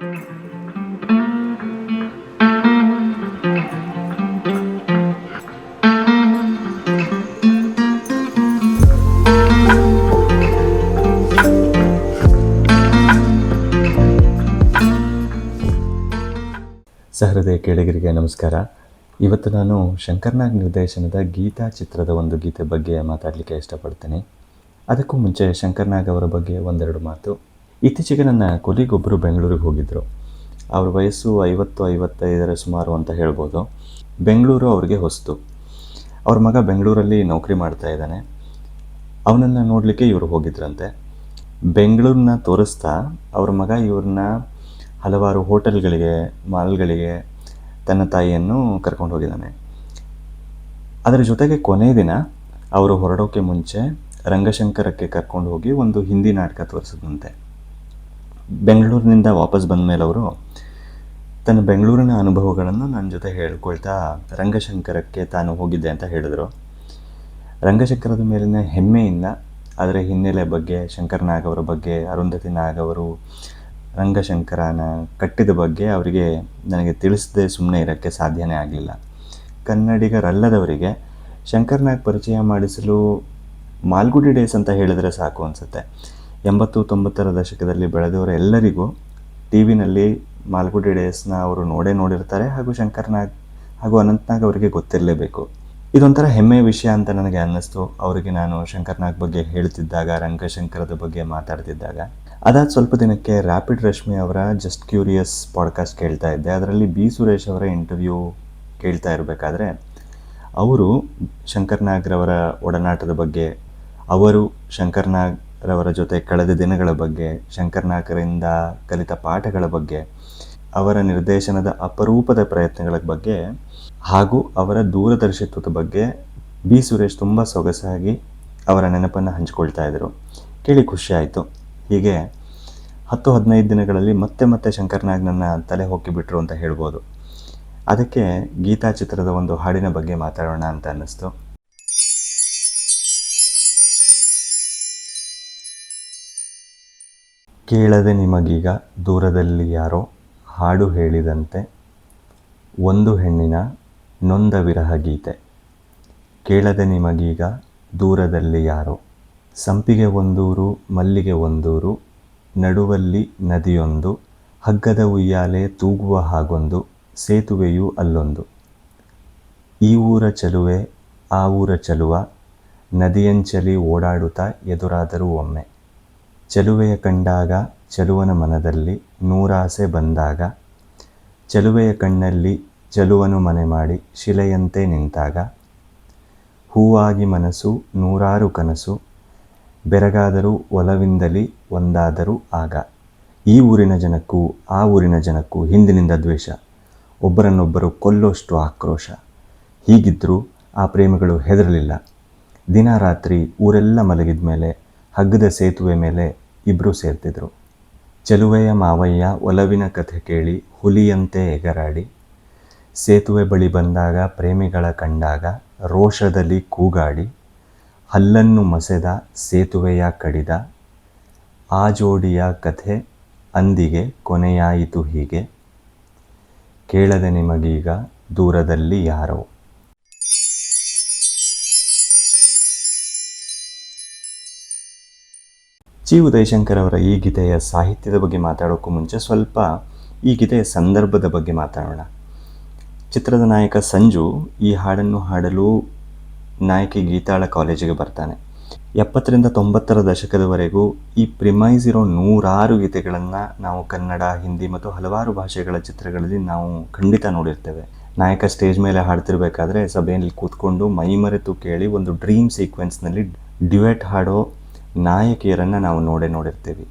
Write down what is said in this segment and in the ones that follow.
ಸಹೃದಯ ಕೇಳಿಗರಿಗೆ ನಮಸ್ಕಾರ. ಇವತ್ತು ನಾನು ಶಂಕರ್ನಾಗ್ ನಿರ್ದೇಶನದ ಗೀತಾ ಚಿತ್ರದ ಒಂದು ಗೀತೆ ಬಗ್ಗೆ ಮಾತಾಡಲಿಕ್ಕೆ ಇಷ್ಟಪಡ್ತೇನೆ. ಅದಕ್ಕೂ ಮುಂಚೆ ಶಂಕರ್ನಾಗ್ ಅವರ ಬಗ್ಗೆ ಒಂದೆರಡು ಮಾತು. ಇತ್ತೀಚೆಗೆ ನನ್ನ ಕೊಲಿಗೊಬ್ಬರು ಬೆಂಗಳೂರಿಗೆ ಹೋಗಿದ್ದರು ಅವ್ರ ವಯಸ್ಸು ಐವತ್ತು, ಐವತ್ತೈದರ ಸುಮಾರು ಅಂತ ಹೇಳ್ಬೋದು. ಬೆಂಗಳೂರು ಅವ್ರಿಗೆ ಹೊಸ್ತು. ಅವ್ರ ಮಗ ಬೆಂಗಳೂರಲ್ಲಿ ನೌಕರಿ ಮಾಡ್ತಾ ಇದ್ದಾನೆ. ಅವನನ್ನು ನೋಡಲಿಕ್ಕೆ ಇವರು ಹೋಗಿದ್ರಂತೆ. ಬೆಂಗಳೂರನ್ನ ತೋರಿಸ್ತಾ ಅವ್ರ ಮಗ ಇವ್ರನ್ನ ಹಲವಾರು ಹೋಟೆಲ್ಗಳಿಗೆ, ಮಾಲ್ಗಳಿಗೆ ತನ್ನ ತಾಯಿಯನ್ನು ಕರ್ಕೊಂಡು ಹೋಗಿದ್ದಾನೆ. ಅದರ ಜೊತೆಗೆ ಕೊನೆ ದಿನ ಅವರು ಹೊರಡೋಕೆ ಮುಂಚೆ ರಂಗಶಂಕರಕ್ಕೆ ಕರ್ಕೊಂಡು ಹೋಗಿ ಒಂದು ಹಿಂದಿ ನಾಟಕ ತೋರಿಸಿದಂತೆ ಬೆಂಗಳೂರಿನಿಂದ ವಾಪಸ್ ಬಂದ ಮೇಲೆ ಅವರು ತನ್ನ ಬೆಂಗಳೂರಿನ ಅನುಭವಗಳನ್ನು ನನ್ನ ಜೊತೆ ಹೇಳ್ಕೊಳ್ತಾ ರಂಗಶಂಕರಕ್ಕೆ ತಾನು ಹೋಗಿದ್ದೆ ಅಂತ ಹೇಳಿದರು. ರಂಗಶಂಕರದ ಮೇಲಿನ ಹೆಮ್ಮೆಯಿಂದ, ಅದರ ಹಿನ್ನೆಲೆ ಬಗ್ಗೆ ಶಂಕರ್ ನಾಗ್ ಅವರ ಬಗ್ಗೆ, ಅರುಂಧತಿ ನಾಗ್ ಅವರು ರಂಗಶಂಕರನ ಕಟ್ಟಿದ ಬಗ್ಗೆ ಅವರಿಗೆ ನನಗೆ ತಿಳಿಸದೆ ಸುಮ್ಮನೆ ಇರೋಕ್ಕೆ ಸಾಧ್ಯನೇ ಆಗಲಿಲ್ಲ. ಕನ್ನಡಿಗರಲ್ಲದವರಿಗೆ ಶಂಕರನಾಗ್ ಪರಿಚಯ ಮಾಡಿಸಲು ಮಾಲ್ಗುಡಿ ಡೇಸ್ ಅಂತ ಹೇಳಿದರೆ ಸಾಕು ಅನಿಸುತ್ತೆ. ಎಂಬತ್ತು ತೊಂಬತ್ತರ ದಶಕದಲ್ಲಿ ಬೆಳೆದವರೆಲ್ಲರಿಗೂ ಟಿ ವಿನಲ್ಲಿ ಮಾಲ್ಗುಡಿ ಡೇಸ್ನ ಅವರು ನೋಡೇ ನೋಡಿರ್ತಾರೆ ಹಾಗೂ ಶಂಕರ್ನಾಗ್ ಹಾಗೂ ಅನಂತ್ನಾಗ್ ಅವರಿಗೆ ಗೊತ್ತಿರಲೇಬೇಕು. ಇದೊಂಥರ ಹೆಮ್ಮೆಯ ವಿಷಯ ಅಂತ ನನಗೆ ಅನ್ನಿಸ್ತು. ಅವರಿಗೆ ನಾನು ಶಂಕರ್ನಾಗ್ ಬಗ್ಗೆ ಹೇಳ್ತಿದ್ದಾಗ, ರಂಗಶಂಕರದ ಬಗ್ಗೆ ಮಾತಾಡ್ತಿದ್ದಾಗ. ಅದಾದ ಸ್ವಲ್ಪ ದಿನಕ್ಕೆ ರ್ಯಾಪಿಡ್ ರಶ್ಮಿ ಅವರ ಜಸ್ಟ್ ಕ್ಯೂರಿಯಸ್ ಪಾಡ್ಕಾಸ್ಟ್ ಕೇಳ್ತಾ ಇದ್ದೆ. ಅದರಲ್ಲಿ ಬಿ ಸುರೇಶ್ ಅವರ ಇಂಟರ್ವ್ಯೂ ಕೇಳ್ತಾ ಇರಬೇಕಾದ್ರೆ, ಅವರು ಶಂಕರ್ ನಾಗ್ರವರ ಒಡನಾಟದ ಬಗ್ಗೆ, ಅವರು ಶಂಕರ್ ನಾಗ್ರವರ ಜೊತೆ ಕಳೆದ ದಿನಗಳ ಬಗ್ಗೆ ಶಂಕರ್ ನಾಗ್ರಿಂದ ಕಲಿತ ಪಾಠಗಳ ಬಗ್ಗೆ, ಅವರ ನಿರ್ದೇಶನದ ಅಪರೂಪದ ಪ್ರಯತ್ನಗಳ ಬಗ್ಗೆ, ಹಾಗೂ ಅವರ ದೂರದರ್ಶಿತ್ವದ ಬಗ್ಗೆ ಬಿ. ಸುರೇಶ್ ತುಂಬ ಸೊಗಸಾಗಿ ಅವರ ನೆನಪನ್ನು ಹಂಚಿಕೊಳ್ತಾ ಇದ್ದರು. ಕೇಳಿ ಖುಷಿ ಆಯಿತು. ಹೀಗೆ ಹತ್ತು ಹದಿನೈದು ದಿನಗಳಲ್ಲಿ ಮತ್ತೆ ಮತ್ತೆ ಶಂಕರ್ ನಾಗ್ ನನ್ನ ತಲೆ ಹೊಕ್ಕಿಬಿಟ್ರು ಅಂತ ಹೇಳ್ಬೋದು. ಅದಕ್ಕೆ ಗೀತಾ ಚಿತ್ರದ ಒಂದು ಹಾಡಿನ ಬಗ್ಗೆ ಮಾತಾಡೋಣ ಅಂತ ಅನ್ನಿಸ್ತು. ಕೇಳದೆ ನಿಮಗೀಗ ದೂರದಲ್ಲಿ ಯಾರೋ ಹಾಡು ಹೇಳಿದಂತೆ ಒಂದು ಹೆಣ್ಣಿನ ನೊಂದ ವಿರಹ ಗೀತೆ. ಕೇಳದೆ ನಿಮಗೀಗ ದೂರದಲ್ಲಿ ಯಾರೋ ಸಂಪಿಗೆ ಒಂದೂರು, ಮಲ್ಲಿಗೆ ಒಂದೂರು, ನಡುವಲ್ಲಿ ನದಿಯೊಂದು, ಹಗ್ಗದ ಉಯ್ಯಾಲೆ ತೂಗುವ ಹಾಗೊಂದು, ಸೇತುವೆಯೂ ಅಲ್ಲೊಂದು. ಈ ಊರ ಚಲುವೆ, ಆ ಊರ ಚಲುವ, ನದಿಯಂಚಲಿ ಓಡಾಡುತ್ತಾ ಎದುರಾದರೂ ಒಮ್ಮೆ. ಚಲುವೆಯ ಕಂಡಾಗ ಚಲುವನ ಮನದಲ್ಲಿ ನೂರಾಸೆ ಬಂದಾಗ, ಚಲುವೆಯ ಕಣ್ಣಲ್ಲಿ ಚಲುವನು ಮನೆ ಮಾಡಿ ಶಿಲೆಯಂತೆ ನಿಂತಾಗ, ಹೂವಾಗಿ ಮನಸ್ಸು ನೂರಾರು ಕನಸು, ಬೆರಗಾದರೂ ಒಲವಿಂದಲಿ ಒಂದಾದರೂ ಆಗ. ಈ ಊರಿನ ಜನಕ್ಕೂ ಆ ಊರಿನ ಜನಕ್ಕೂ ಹಿಂದಿನಿಂದ ದ್ವೇಷ. ಒಬ್ಬರನ್ನೊಬ್ಬರು ಕೊಲ್ಲೋಷ್ಟು ಆಕ್ರೋಶ. ಹೀಗಿದ್ದರೂ ಆ ಪ್ರೇಮಿಗಳು ಹೆದರಲಿಲ್ಲ. ದಿನ ರಾತ್ರಿ ಊರೆಲ್ಲ ಮಲಗಿದ ಮೇಲೆ ಹಗ್ಗದ ಸೇತುವೆ ಮೇಲೆ ಇಬ್ಬರು ಸೇರ್ತಿದ್ರು. ಚಲುವೆಯ ಮಾವಯ್ಯ ಒಲವಿನ ಕಥೆ ಕೇಳಿ ಹುಲಿಯಂತೆ ಎಗರಾಡಿ ಸೇತುವೆ ಬಳಿ ಬಂದಾಗ ಪ್ರೇಮಿಗಳ ಕಂಡಾಗ ರೋಷದಲ್ಲಿ ಕೂಗಾಡಿ. ಹಲ್ಲನ್ನು ಮಸೆದ ಸೇತುವೆಯ ಕಡಿದ. ಆ ಜೋಡಿಯ ಕಥೆ ಅಂದಿಗೆ ಕೊನೆಯಾಯಿತು ಹೀಗೆ. ಕೇಳದೆ ನಿಮಗೀಗ ದೂರದಲ್ಲಿ ಯಾರೋ. ಜಿ ಉದಯಶಂಕರ್ ಅವರ ಈ ಗೀತೆಯ ಸಾಹಿತ್ಯದ ಬಗ್ಗೆ ಮಾತಾಡೋಕ್ಕೂ ಮುಂಚೆ ಸ್ವಲ್ಪ ಈ ಗೀತೆಯ ಸಂದರ್ಭದ ಬಗ್ಗೆ ಮಾತಾಡೋಣ. ಚಿತ್ರದ ನಾಯಕ ಸಂಜು ಈ ಹಾಡನ್ನು ಹಾಡಲು ನಾಯಕಿ ಗೀತಾಳ ಕಾಲೇಜಿಗೆ ಬರ್ತಾನೆ. ಎಪ್ಪತ್ತರಿಂದ ತೊಂಬತ್ತರ ದಶಕದವರೆಗೂ ಈ ಪ್ರಿಮೈಸ್ ಇರೋ ನೂರಾರು ಗೀತೆಗಳನ್ನು ನಾವು ಕನ್ನಡ, ಹಿಂದಿ ಮತ್ತು ಹಲವಾರು ಭಾಷೆಗಳ ಚಿತ್ರಗಳಲ್ಲಿ ನಾವು ಖಂಡಿತ ನೋಡಿರ್ತೇವೆ. ನಾಯಕ ಸ್ಟೇಜ್ ಮೇಲೆ ಹಾಡ್ತಿರ್ಬೇಕಾದ್ರೆ ಸಭೆಯಲ್ಲಿ ಕೂತ್ಕೊಂಡು ಮೈಮರೆತು ಕೇಳಿ ಒಂದು ಡ್ರೀಮ್ ಸೀಕ್ವೆನ್ಸ್ನಲ್ಲಿ ಡ್ಯುಯೆಟ್ ಹಾಡೋ ನಾಯಕಿಯರನ್ನು ನಾವು ನೋಡೇ ನೋಡಿರ್ತೀವಿ.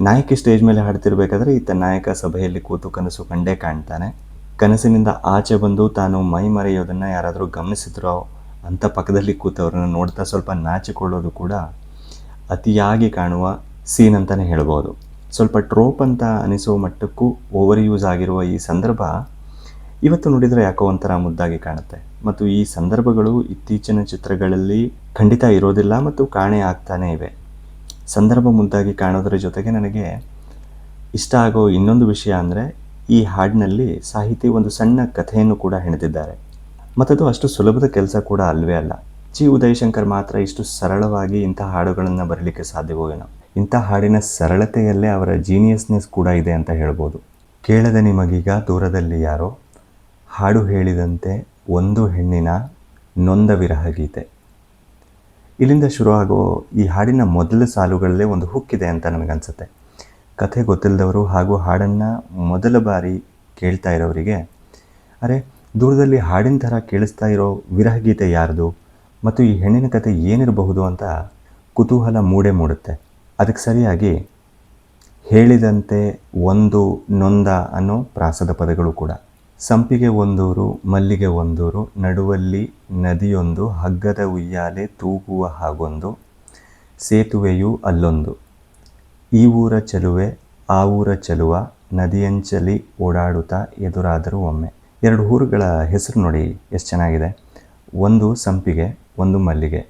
ನಾಯಕಿ ಸ್ಟೇಜ್ ಮೇಲೆ ಹಾಡ್ತಿರ್ಬೇಕಾದ್ರೆ ಈತ ನಾಯಕ ಸಭೆಯಲ್ಲಿ ಕೂತು ಕನಸು ಕಂಡೇ ಕಾಣ್ತಾನೆ. ಕನಸಿನಿಂದ ಆಚೆ ಬಂದು ತಾನು ಮೈ ಮರೆಯೋದನ್ನು ಯಾರಾದರೂ ಗಮನಿಸಿದ್ರೋ ಅಂತ ಪಕ್ಕದಲ್ಲಿ ಕೂತವ್ರನ್ನ ನೋಡ್ತಾ ಸ್ವಲ್ಪ ನಾಚಿಕೊಳ್ಳೋದು ಕೂಡ ಅತಿಯಾಗಿ ಕಾಣುವ ಸೀನ್ ಅಂತಲೇ ಹೇಳ್ಬೋದು. ಸ್ವಲ್ಪ ಟ್ರೋಪ್ ಅಂತ ಅನಿಸೋ ಮಟ್ಟಕ್ಕೂ ಓವರ್ ಯೂಸ್ ಆಗಿರುವ ಈ ಸಂದರ್ಭ ಇವತ್ತು ನೋಡಿದರೆ ಯಾಕೋ ಒಂಥರ ಮುದ್ದಾಗಿ ಕಾಣುತ್ತೆ. ಮತ್ತು ಈ ಸಂದರ್ಭಗಳು ಇತ್ತೀಚಿನ ಚಿತ್ರಗಳಲ್ಲಿ ಖಂಡಿತ ಇರೋದಿಲ್ಲ ಮತ್ತು ಕಾಣೆ ಆಗ್ತಾನೇ ಇವೆ. ಸಂದರ್ಭ ಮುದ್ದಾಗಿ ಕಾಣೋದರ ಜೊತೆಗೆ ನನಗೆ ಇಷ್ಟ ಆಗೋ ಇನ್ನೊಂದು ವಿಷಯ ಅಂದರೆ ಈ ಹಾಡಿನಲ್ಲಿ ಸಾಹಿತಿ ಒಂದು ಸಣ್ಣ ಕಥೆಯನ್ನು ಕೂಡ ಹೆಣೆದಿದ್ದಾರೆ. ಮತ್ತದು ಅಷ್ಟು ಸುಲಭದ ಕೆಲಸ ಕೂಡ ಅಲ್ವೇ ಅಲ್ಲ. ಜಿ. ಉದಯಶಂಕರ್ ಮಾತ್ರ ಇಷ್ಟು ಸರಳವಾಗಿ ಇಂಥ ಹಾಡುಗಳನ್ನು ಬರಲಿಕ್ಕೆ ಸಾಧ್ಯವೋ ಏನೋ. ಇಂಥ ಹಾಡಿನ ಸರಳತೆಯಲ್ಲೇ ಅವರ ಜೀನಿಯಸ್ನೆಸ್ ಕೂಡ ಇದೆ ಅಂತ ಹೇಳ್ಬೋದು. ಕೇಳದ ನಿಮಗೀಗ ದೂರದಲ್ಲಿ ಯಾರೋ ಹಾಡು ಹೇಳಿದಂತೆ ಒಂದು ಹೆಣ್ಣಿನ ನೊಂದ ವಿರಹ ಗೀತೆ. ಇಲ್ಲಿಂದ ಶುರುವಾಗೋ ಈ ಹಾಡಿನ ಮೊದಲ ಸಾಲುಗಳಲ್ಲೇ ಒಂದು ಹುಕ್ಕಿದೆ ಅಂತ ನನಗನ್ಸುತ್ತೆ ಕಥೆ ಗೊತ್ತಿಲ್ಲದವರು ಹಾಗೂ ಹಾಡನ್ನು ಮೊದಲ ಬಾರಿ ಕೇಳ್ತಾ ಇರೋರಿಗೆ, ಅರೆ, ದೂರದಲ್ಲಿ ಹಾಡಿನ ಥರ ಕೇಳಿಸ್ತಾ ಇರೋ ವಿರಹ ಗೀತೆ ಯಾರ್ದು? ಮತ್ತು ಈ ಹೆಣ್ಣಿನ ಕತೆ ಏನಿರಬಹುದು ಅಂತ ಕುತೂಹಲ ಮೂಡೇ ಮೂಡುತ್ತೆ. ಅದಕ್ಕೆ ಸರಿಯಾಗಿ ಹೇಳಿದಂತೆ ಒಂದು ನೊಂದ ಅನ್ನೋ ಪ್ರಾಸದ ಪದಗಳು ಕೂಡ. ಸಂಪಿಗೆ ಒಂದೂರು, ಮಲ್ಲಿಗೆ ಒಂದೂರು, ನಡುವಲ್ಲಿ ನದಿಯೊಂದು, ಹಗ್ಗದ ಉಯ್ಯಾಲೆ ತೂಗುವ ಹಾಗೊಂದು, ಸೇತುವೆಯು ಅಲ್ಲೊಂದು. ಈ ಊರ ಚೆಲುವೆ, ಆ ಊರ ಚೆಲುವ, ನದಿಯಂಚಲಿ ಓಡಾಡುತ್ತಾ ಎದುರಾದರೂ ಒಮ್ಮೆ. ಎರಡು ಊರುಗಳ ಹೆಸರು ನೋಡಿ ಎಷ್ಟು ಚೆನ್ನಾಗಿದೆ. ಒಂದು ಸಂಪಿಗೆ, ಒಂದು ಮಲ್ಲಿಗೆ.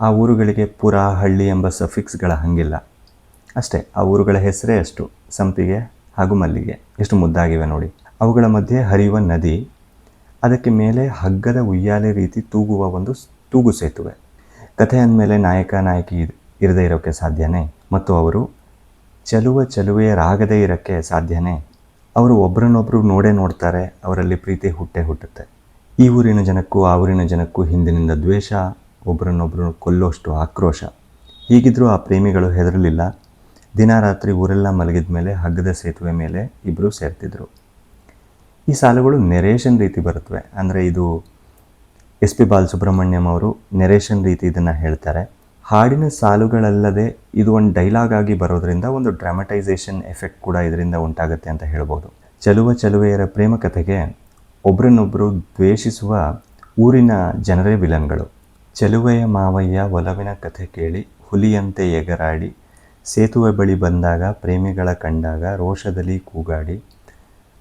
ಆ ಊರುಗಳಿಗೆ ಪುರ ಹಳ್ಳಿ ಎಂಬ ಸಫಿಕ್ಸ್ಗಳ ಹಂಗಿಲ್ಲ. ಅಷ್ಟೇ, ಆ ಊರುಗಳ ಹೆಸರೇ ಅಷ್ಟು, ಸಂಪಿಗೆ ಹಾಗೂ ಮಲ್ಲಿಗೆ. ಎಷ್ಟು ಮುದ್ದಾಗಿವೆ ನೋಡಿ. ಅವುಗಳ ಮಧ್ಯೆ ಹರಿಯುವ ನದಿ, ಅದಕ್ಕೆ ಮೇಲೆ ಹಗ್ಗದ ಉಯ್ಯಾಲೆ ರೀತಿ ತೂಗುವ ಒಂದು ತೂಗು ಸೇತುವೆ. ಕಥೆ ಅಂದಮೇಲೆ ನಾಯಕ, ನಾಯಕಿ ಇರದೇ ಇರೋಕ್ಕೆ ಸಾಧ್ಯನೇ? ಮತ್ತು ಅವರು, ಚಲುವ ಚಲುವೆಯರಾಗದೇ ಇರೋಕ್ಕೆ ಸಾಧ್ಯನೇ? ಅವರು ಒಬ್ಬರನ್ನೊಬ್ಬರು ನೋಡೇ ನೋಡ್ತಾರೆ, ಅವರಲ್ಲಿ ಪ್ರೀತಿ ಹುಟ್ಟೆ ಹುಟ್ಟುತ್ತೆ. ಈ ಊರಿನ ಜನಕ್ಕೂ ಆ ಊರಿನ ಜನಕ್ಕೂ ಹಿಂದಿನಿಂದ ದ್ವೇಷ ಒಬ್ಬರನ್ನೊಬ್ಬರು ಕೊಲ್ಲೋಷ್ಟು ಆಕ್ರೋಶ. ಹೀಗಿದ್ರೂ ಆ ಪ್ರೇಮಿಗಳು ಹೆದರಲಿಲ್ಲ. ದಿನ ರಾತ್ರಿ ಊರೆಲ್ಲ ಮಲಗಿದ ಮೇಲೆ ಹಗ್ಗದ ಸೇತುವೆ ಮೇಲೆ ಇಬ್ಬರು ಸೇರ್ತಿದ್ರು. ಈ ಸಾಲುಗಳು ನೆರೇಷನ್ ರೀತಿ ಬರುತ್ತವೆ. ಅಂದರೆ ಇದು ಎಸ್ ಪಿ ಬಾಲಸುಬ್ರಹ್ಮಣ್ಯಂ ಅವರು ನೆರೇಷನ್ ರೀತಿ ಇದನ್ನು ಹೇಳ್ತಾರೆ. ಹಾಡಿನ ಸಾಲುಗಳಲ್ಲದೆ ಇದು ಒಂದು ಡೈಲಾಗ್ ಆಗಿ ಬರೋದ್ರಿಂದ ಒಂದು ಡ್ರಾಮಟೈಸೇಷನ್ ಎಫೆಕ್ಟ್ ಕೂಡ ಇದರಿಂದ ಉಂಟಾಗುತ್ತೆ ಅಂತ ಹೇಳ್ಬೋದು. ಚಲುವ ಚಲುವೆಯರ ಪ್ರೇಮ ಕಥೆಗೆ ಒಬ್ರನ್ನೊಬ್ಬರು ದ್ವೇಷಿಸುವ ಊರಿನ ಜನರೇ ವಿಲನ್ಗಳು. ಚಲುವೆಯ ಮಾವಯ್ಯ ಒಲವಿನ ಕಥೆ ಕೇಳಿ ಹುಲಿಯಂತೆ ಎಗರಾಡಿ, ಸೇತುವೆ ಬಳಿ ಬಂದಾಗ ಪ್ರೇಮಿಗಳ ಕಂಡಾಗ ರೋಷದಲ್ಲಿ ಕೂಗಾಡಿ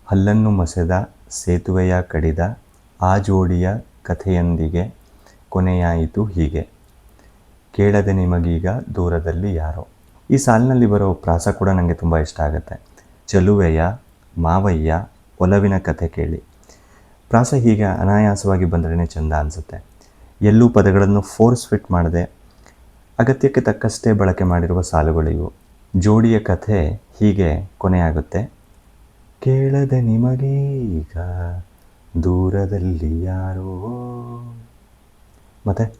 ಹಲ್ಲನ್ನು ಮಸೆದ, ಸೇತುವೆಯ ಕಡಿದ, ಆ ಜೋಡಿಯ ಕಥೆಯೊಂದಿಗೆ ಕೊನೆಯಾಯಿತು ಹೀಗೆ. ಕೇಳದೆ ನಿಮಗೀಗ ದೂರದಲ್ಲಿ ಯಾರೋ. ಈ ಸಾಲಿನಲ್ಲಿ ಬರೋ ಪ್ರಾಸ ಕೂಡ ನನಗೆ ತುಂಬ ಇಷ್ಟ ಆಗುತ್ತೆ. ಚಲುವೆಯ, ಮಾವಯ್ಯ, ಒಲವಿನ ಕಥೆ ಕೇಳಿ. ಪ್ರಾಸ ಹೀಗೆ ಅನಾಯಾಸವಾಗಿ ಬಂದ್ರೇ ಚೆಂದ ಅನಿಸುತ್ತೆ. ಎಲ್ಲೂ ಪದಗಳನ್ನು ಫೋರ್ಸ್ ಫಿಟ್ ಮಾಡದೆ, ಅಗತ್ಯಕ್ಕೆ ತಕ್ಕಷ್ಟೇ ಬಳಕೆ ಮಾಡಿರುವ ಸಾಲುಗಳಿವು. ಜೋಡಿಯ ಕಥೆ ಹೀಗೆ ಕೊನೆಯಾಗುತ್ತೆ. ಕೇಳದೆ ನಿಮಗೀಗ ದೂರದಲ್ಲಿ ಯಾರೋ. ಮತ್ತು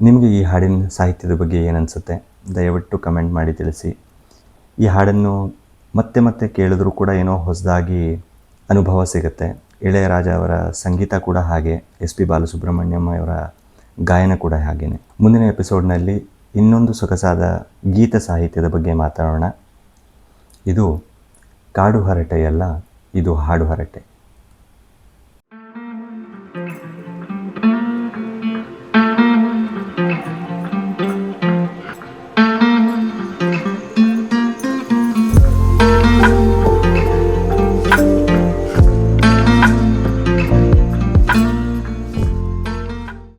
ನಿಮಗೆ ಈ ಹಾಡಿನ ಸಾಹಿತ್ಯದ ಬಗ್ಗೆ ಏನನ್ಸುತ್ತೆ? ದಯವಿಟ್ಟು ಕಮೆಂಟ್ ಮಾಡಿ ತಿಳಿಸಿ. ಈ ಹಾಡನ್ನು ಮತ್ತೆ ಮತ್ತೆ ಕೇಳಿದ್ರೂ ಕೂಡ ಏನೋ ಹೊಸದಾಗಿ ಅನುಭವ ಸಿಗುತ್ತೆ. ಇಳೆಯರಾಜ ಅವರ ಸಂಗೀತ ಕೂಡ ಹಾಗೆ, ಎಸ್ ಪಿ ಬಾಲಸುಬ್ರಹ್ಮಣ್ಯಂ ಅವರ ಗಾಯನ ಕೂಡ ಹಾಗೇನೆ. ಮುಂದಿನ ಎಪಿಸೋಡ್ನಲ್ಲಿ ಇನ್ನೊಂದು ಸೊಗಸಾದ ಗೀತ ಸಾಹಿತ್ಯದ ಬಗ್ಗೆ ಮಾತಾಡೋಣ. ಇದು ಕಾಡು ಹರಟೆಯಲ್ಲ ಇದು ಹಾಡು ಹರಟೆ